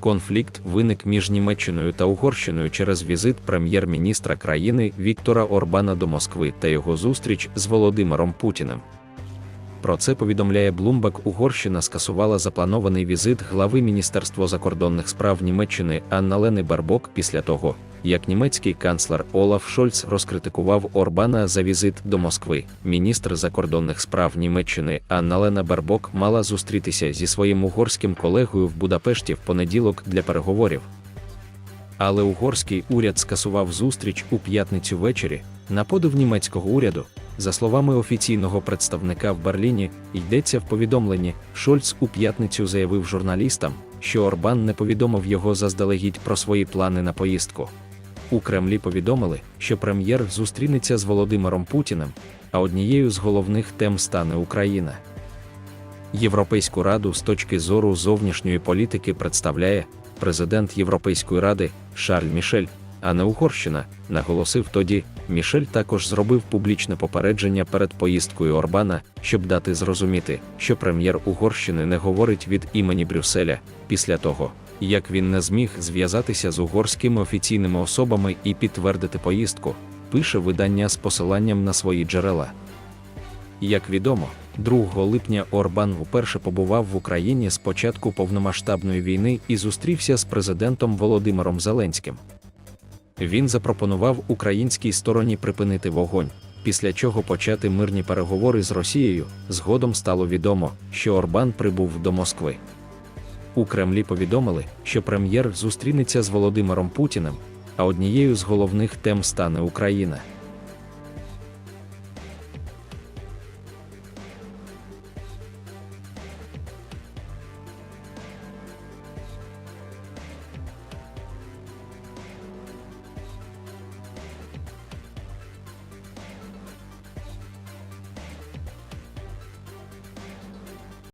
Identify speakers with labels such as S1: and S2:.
S1: Конфлікт виник між Німеччиною та Угорщиною через візит прем'єр-міністра країни Віктора Орбана до Москви та його зустріч з Володимиром Путіним. Про це повідомляє Bloomberg. Угорщина скасувала запланований візит глави Міністерства закордонних справ Німеччини Анна-Лени Барбок після того, як німецький канцлер Олаф Шольц розкритикував Орбана за візит до Москви. Міністр закордонних справ Німеччини Анна-Лена Барбок мала зустрітися зі своїм угорським колегою в Будапешті в понеділок для переговорів. Але угорський уряд скасував зустріч у п'ятницю ввечері на подив німецького уряду. За словами офіційного представника в Берліні, йдеться в повідомленні, Шольц у п'ятницю заявив журналістам, що Орбан не повідомив його заздалегідь про свої плани на поїздку. У Кремлі повідомили, що прем'єр зустрінеться з Володимиром Путіним, а однією з головних тем стане Україна. Європейську раду з точки зору зовнішньої політики представляє президент Європейської ради Шарль Мішель, а не Угорщина, наголосив тоді. Мішель також зробив публічне попередження перед поїздкою Орбана, щоб дати зрозуміти, що прем'єр Угорщини не говорить від імені Брюсселя після того, як він не зміг зв'язатися з угорськими офіційними особами і підтвердити поїздку, пише видання з посиланням на свої джерела. Як відомо, 2 липня Орбан вперше побував в Україні з початку повномасштабної війни і зустрівся з президентом Володимиром Зеленським. Він запропонував українській стороні припинити вогонь, після чого почати мирні переговори з Росією. Згодом стало відомо, що Орбан прибув до Москви. У Кремлі повідомили, що прем'єр зустрінеться з Володимиром Путіним, а однією з головних тем стане Україна.